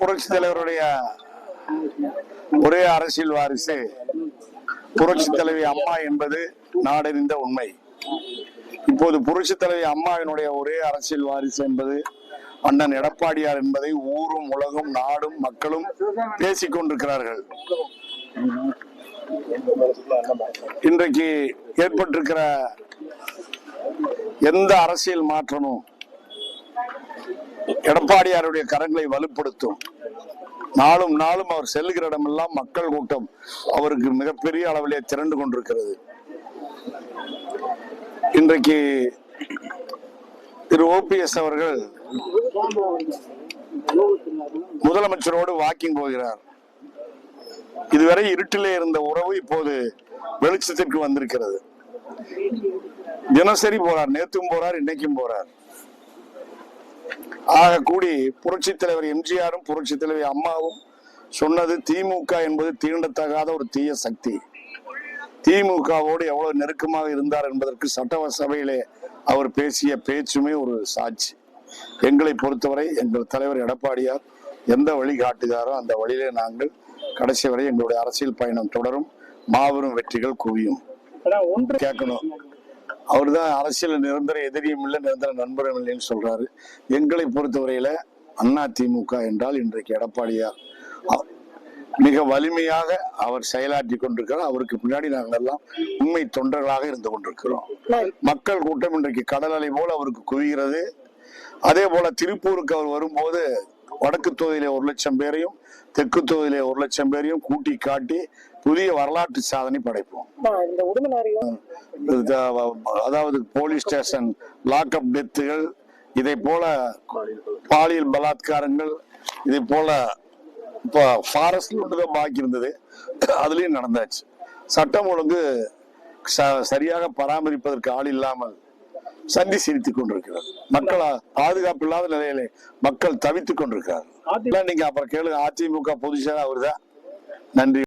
புரட்சி தலைவருடைய ஒரே அரசியல் வாரிசு புரட்சி தலைவி அம்மா என்பது நாடறிந்த உண்மை. இப்போது புரட்சி தலைவி அம்மாவினுடைய ஒரே அரசியல் வாரிசு என்பது அண்ணன் எடப்பாடியார் என்பதை ஊரும் உலகும் நாடும் மக்களும் பேசிக் கொண்டிருக்கிறார்கள். இன்றைக்கு ஏற்பட்டிருக்கிற எந்த அரசியல் மாற்றமும் எடப்பாடியாருடைய கரங்களை வலுப்படுத்தும். நாளும் நாளும் அவர் செல்லுகிற இடமெல்லாம் மக்கள் கூட்டம் அவருக்கு மிகப்பெரிய அளவிலே திரண்டு கொண்டிருக்கிறது. இன்றைக்கு திரு ஓபிஎஸ் அவர்கள் முதலமைச்சரோடு வாக்கிங் போகிறார். இதுவரை இருட்டிலே இருந்த உறவு இப்போது வெளிச்சத்திற்கு வந்திருக்கிறது. தினசரி போறார் நேத்தும் போறார் இன்னைக்கும் போறார். ஆக கூடி புரட்சி தலைவர் எம்ஜிஆரும் புரட்சி தலைவர் அம்மாவும் சொன்னது திமுக என்பது தீண்டத்தகாத ஒரு தீய சக்தி. திமுகவோடு எவ்வளவு நெருக்கமாக இருந்தார் என்பதற்கு சட்டவ சபையிலே அவர் பேசிய பேச்சுமே ஒரு சாட்சி. எங்களை பொறுத்தவரை எங்கள் தலைவர் எடப்பாடியார் எந்த வழி காட்டுகிறாரோ அந்த வழியிலே நாங்கள் கடைசி வரை எங்களுடைய அரசியல் பயணம் தொடரும். மாபெரும் வெற்றிகள் குவியும். ஆனா கேட்கணும் அவர்தான் அரசியல் நிரந்தர எதிரியும் இல்லை நிரந்தர நண்பரும் இல்லைன்னு சொல்றாரு. எங்களை பொறுத்தவரையில அண்ணா திமுக என்றால் இன்றைக்கு எடப்பாடியார் மிக வலிமையாக அவர் செயலாற்றி கொண்டிருக்கிறார். அவருக்கு பின்னாடி நாங்கள் எல்லாம் உண்மை தொண்டர்களாக இருந்து கொண்டிருக்கிறோம். மக்கள் கூட்டம் இன்றைக்கு கடல் அலை போல அவருக்கு குவிகிறது. அதே போல திருப்பூருக்கு அவர் வரும்போது வடக்கு தொகுதியிலே ஒரு லட்சம் பேரையும் தெற்கு தொகுதியிலே ஒரு லட்சம் பேரையும் கூட்டி காட்டி புதிய வரலாற்று சாதனை படைப்போம். அதாவது போலீஸ் ஸ்டேஷன் லாக்அப் டெத்துகள் இதை போல பாலியல் பலாத்காரங்கள் இதை போல இப்போ ஃபாரஸ்ட்ல ஒன்றுதான் பாக்கி இருந்தது. அதுலயும் நடந்தாச்சு. சட்டம் ஒழுங்கு சரியாக பராமரிப்பதற்கு ஆள் இல்லாமல் சந்தி சிரித்துக் கொண்டிருக்கிறது மக்கள் பாதுகாப்பு இல்லாத நிலையிலே மக்கள் தவித்துக் கொண்டிருக்கிறார் அதிமுக நீங்க அப்புறம் கேளுங்க. அதிமுக பொதுச் செயலாளர் அவர்தான். நன்றி.